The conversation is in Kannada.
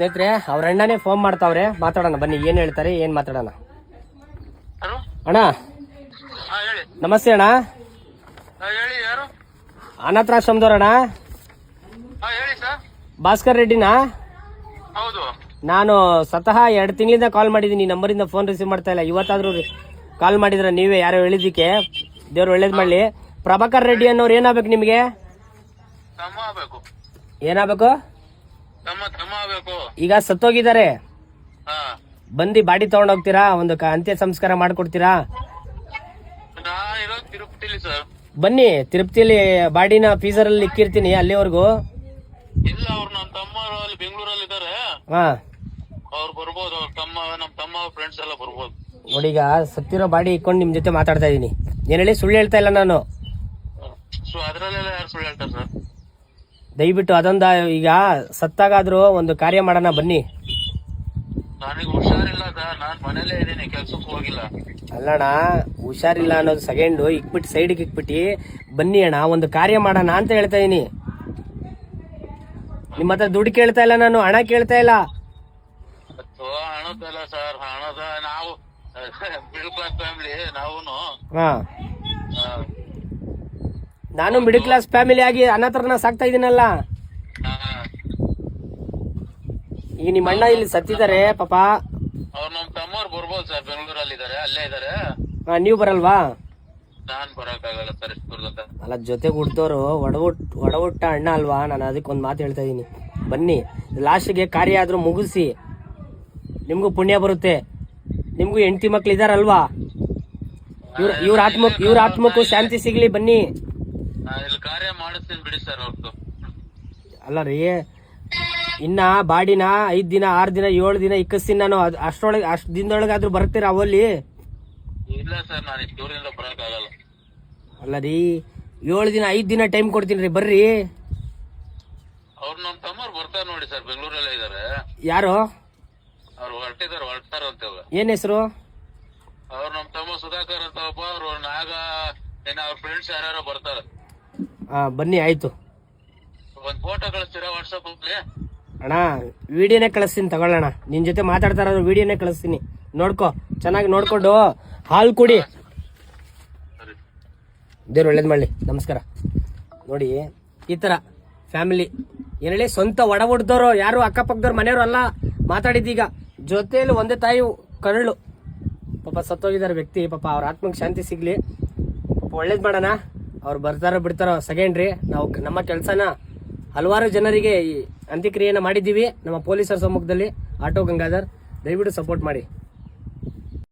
ಸ್ನೇಹಿತರೆ ಅವ್ರ ಅಣ್ಣನೇ ಫೋನ್ ಮಾಡ್ತಾವ್ರೆ. ಮಾತಾಡೋಣ ಬನ್ನಿ ಏನ್ ಹೇಳ್ತಾರೆ ಏನ್ ಮಾತಾಡೋಣ? ಅಣ್ಣ? ನಮಸ್ತೆ ಅಣ್ಣ. ಹಾ ಹೇಳಿ ಯಾರು? ಅನಾಥಾಶ್ರಮದವ್ರಣ್ಣ ಭಾಸ್ಕರ್ ರೆಡ್ಡಿನಾ? ಹೌದು. ನಾನು ಸ್ವತಃ ಎರಡು ತಿಂಗಳಿಂದ ಕಾಲ್ ಮಾಡಿದ್ದೀನಿ. ನಂಬರಿಂದ ಫೋನ್ ರಿಸೀವ್ ಮಾಡ್ತಾ ಇಲ್ಲ. ಇವತ್ತಾದ್ರೂ ಕಾಲ್ ಮಾಡಿದ್ರ ನೀವೇ ಯಾರೋ ಹೇಳಿದ್ದಕ್ಕೆ. ದೇವ್ರು ಒಳ್ಳೇದ್ ಮಾಡ್ಲಿ. ಪ್ರಭಾಕರ್ ರೆಡ್ಡಿ ಅನ್ನೋರು ಏನಾಗ್ಬೇಕು ನಿಮಗೆ? ಏನಾಗ್ಬೇಕು ಆಗ್ಬೇಕು ಈಗ ಸತ್ತೋಗಿದ್ದಾರೆ. ಬಂದಿ ಬಾಡಿ ತಗೊಂಡೋಗ್ತೀರಾ ಒಂದು ಕ- ಅಂತ್ಯ ಸಂಸ್ಕಾರ ಮಾಡ್ಕೊಡ್ತೀರಾ? ನಾ ಇರೋದು ತಿರುಪತಿಲಿ ಸರ್. ಬನ್ನಿ ತಿರುಪತಿಲಿ ಬಾಡಿನ ಫೀಸರಲ್ಲಿ ಇಕ್ಕಿರ್ತೀನಿ ಅಲ್ಲಿವರೆಗೂ. ಇಲ್ಲ ಅವ್ರು ನಮ್ಮ ತಮ್ಮ ಅಲ್ಲಿ ಬೆಂಗಳೂರಲ್ಲಿ ಇದ್ದಾರೆ. ಹಾ. ಅವ್ರು ಬರ್ಬೋದು ಅವ್ರ ತಮ್ಮ ನಮ್ಮ ತಮ್ಮ ಫ್ರೆಂಡ್ಸ್ ಎಲ್ಲ ಬರ್ಬೋದು. ನೋಡಿ ಈಗ ಸತ್ತಿರೋ ಬಾಡಿ ಇಕ್ಕೊಂಡು ನಿಮ್ ಜೊತೆ ಮಾತಾಡ್ತಾ ಇದೀನಿ. ಏನ್ ಹೇಳಿ ಸುಳ್ಳು ಹೇಳ್ತಾ ಇಲ್ಲ ನಾನು. ಸೊ ಅದ್ರಲ್ಲೆಲ್ಲ ಯಾರು ಸುಳ್ಳು ಹೇಳ್ತಾರೆ ಸರ್? ದಯವಿಟ್ಟು ಅದೊಂದ ಈಗ ಸತ್ತಾಗಾದ್ರೂ ಒಂದು ಕಾರ್ಯ ಮಾಡೋಣ ಬನ್ನಿ. ನನಗೆ ಹುಷಾರಿಲ್ಲ ಸರ್. ನಾನ್ ಮನೇಲೇ ಇದ್ದೀನಿ ಕೆಲ್ಸಕ್ಕೆ ಹೋಗಿಲ್ಲ. ಅಲ್ಲಣ್ಣ ಹುಷಾರಿಲ್ಲ ಅನ್ನೋದು ಸೆಕೆಂಡು. ಇಕ್ಬಿಟ್ಟು ಸೈಡ್ಗೆ ಇಕ್ಬಿಟ್ಟು ಬನ್ನಿ ಅಣ್ಣ ಒಂದು ಕಾರ್ಯ ಮಾಡೋಣ ಅಂತ ಹೇಳ್ತಾ ಇದೀನಿ. ನಿಮ್ಮ ಹತ್ರ ದುಡ್ಡು ಕೇಳ್ತಾ ಇಲ್ಲ ನಾನು ಹಣ ಕೇಳ್ತಾ ಇಲ್ಲ. ಸೊ ಸರ್ ಹಣದ ನಾವು ಮಿಡಲ್ ಕ್ಲಾಸ್ ಫ್ಯಾಮಿಲಿ ನಾವು ಹಾ. ನಾನು ಮಿಡಲ್ ಕ್ಲಾಸ್ ಫ್ಯಾಮಿಲಿ ಆಗಿ ಅನಾಥರನ್ನ ಸಾಕ್ತಾ ಇದೀನಲ್ಲ. ಈಗ ನಿಮ್ಮ ಅಣ್ಣ ಇಲ್ಲಿ ಸತ್ತಿದ್ದಾರೆ ಪಾಪ. ಅವ್ರು ನಮ್ಮ ತಮ್ಮವ್ರು ಬರ್ಬೋದು ಸರ್ ಬೆಂಗಳೂರಲ್ಲಿ ಇದಾರೆ ಅಲ್ಲೇ ಇದಾರೆ ನೀವು ಬರಲ್ವಾ? ನಾನು ಬರಕ್ಕಾಗಲ್ಲ ಸರ್ ಇಷ್ಟು ಅಲ್ಲ ಜೊತೆಗೆ ಹುಡ್ದೋರು ಒಡವುಟ್ ಒಡವುಟ್ಟ ಅಣ್ಣ ಅಲ್ವಾ? ನಾನು ಅದಕ್ಕೆ ಒಂದು ಮಾತು ಹೇಳ್ತಾ ಇದ್ದೀನಿ ಬನ್ನಿ ಲಾಸ್ಟ್ಗೆ ಕಾರ್ಯ ಆದರೂ ಮುಗಿಸಿ. ನಿಮಗೂ ಪುಣ್ಯ ಬರುತ್ತೆ. ನಿಮಗೂ ಹೆಂಡತಿ ಮಕ್ಳು ಇದಾರಲ್ವಾ? ಇವ್ರ ಇವ್ರ ಆತ್ಮ ಇವ್ರ ಆತ್ಮಕ್ಕೂ ಶಾಂತಿ ಸಿಗ್ಲಿ ಬನ್ನಿ. ನಾನ್ ಇಲ್ಲಿ ಕಾರ್ಯ ಮಾಡಿಸ್ತೀನಿ ಬಿಡಿ ಸರ್ ಅವ್ರದ್ದು ಅಲ್ಲ ರೀ ಇನ್ನ ಬಾಡಿನ ಐದ್ ದಿನ ಆರ್ ದಿನ ಏಳು ದಿನ ಇಕ್ಕಿಸ್ತೀನಿ ನಾನು. ಅದ್- ಅಷ್ಟ್ರೊಳಗೆ ದಿನದೊಳಗೆ ಆದ್ರೂ ಬರ್ತೀರಾ ಅವಲ್ಲಿ? ಇಲ್ಲ ಸರ್ ನಾನು ಇಷ್ಟು ದೂರದಿಂದ ಬರೋಕ್ಕಾಗಲ್ಲ. ಅಲ್ಲ ರೀ ಏಳು ದಿನ ಐದ್ ದಿನ ಟೈಮ್ ಕೊಡ್ತೀನಿ ರೀ ಬರ್ರಿ. ಅವ್ರು ನಮ್ಮ ತಮ್ಮವ್ರು ಬರ್ತಾರೆ ನೋಡಿ ಸರ್ ಬೆಂಗಳೂರಲ್ಲೇ ಇದ್ದಾರೆ ಯಾರು? ಅವ್ರು ಹೊರಟಿದಾರೆ ಹೊರಟಾರ ಅಂತ ಇವಾಗ ಏನ್ ಹೆಸರು? ಅವ್ರು ನಮ್ಮ ತಮ್ಮ ಸುಧಾಕರ್ ಅಂತ ಒಬ್ಬ ಅವ್ರು ನಾಗ ಏನ ಅವ್ರ ಫ್ರೆಂಡ್ಸ್ ಯಾರ್ಯಾರೋ ಬರ್ತಾರೆ. ಬನ್ನಿ ಆಯ್ತು. ಒಂದ್ ಫೋಟೋ ಕಳಿಸ್ತೀರಾ ವಾಟ್ಸಪ್ ಅಲ್ಲಿ? ಅಣ್ಣ ವಿಡಿಯೋನೇ ಕಳಿಸ್ತೀನಿ ತಗೊಳ್ಳೋಣ. ನಿನ್ ಜೊತೆ ಮಾತಾಡ್ತಾರ ವಿಡಿಯೋನೇ ಕಳಿಸ್ತೀನಿ. ನೋಡ್ಕೊ ಚೆನ್ನಾಗಿ ನೋಡ್ಕೊಂಡು ಹಾಲು ಕುಡಿ. ಸರಿ. ದೇವ್ರು ಒಳ್ಳೇದು ಮಾಡಲಿ. ನಮಸ್ಕಾರ. ನೋಡಿ ಈ ಥರ ಫ್ಯಾಮಿಲಿ. ಏನ್ ಹೇಳಿ ಸ್ವಂತ ಒಡ ಹುಡ್ದವ್ರು ಯಾರು ಅಕ್ಕಪಕ್ಕದವ್ರು ಮನೆಯವರು ಅಲ್ಲ ಮಾತಾಡಿದ್ದೀಗ ಜೊತೆಯಲ್ಲಿ ಒಂದೇ ತಾಯಿ ಕರಳು. ಪಾಪ ಸತ್ತೋಗಿದ್ದಾರೆ ವ್ಯಕ್ತಿ ಪಾಪ ಅವ್ರ ಆತ್ಮಕ್ಕೆ ಶಾಂತಿ ಸಿಗ್ಲಿ. ಪಾಪ ಒಳ್ಳೇದು ಮಾಡೋಣ. ಅವ್ರು ಬರ್ತಾರೋ ಬಿಡ್ತಾರೋ ಸೆಕೆಂಡ್ರಿ, ನಾವು ನಮ್ಮ ಕೆಲಸನ ಹಲವಾರು ಜನರಿಗೆ ಈ ಅಂತ್ಯಕ್ರಿಯೆಯನ್ನು ಮಾಡಿದ್ದೀವಿ. ನಮ್ಮ ಪೊಲೀಸರ ಸಮ್ಮುಖದಲ್ಲಿ ಆಟೋ ಗಂಗಾಧರ್, ದಯವಿಟ್ಟು ಸಪೋರ್ಟ್ ಮಾಡಿ.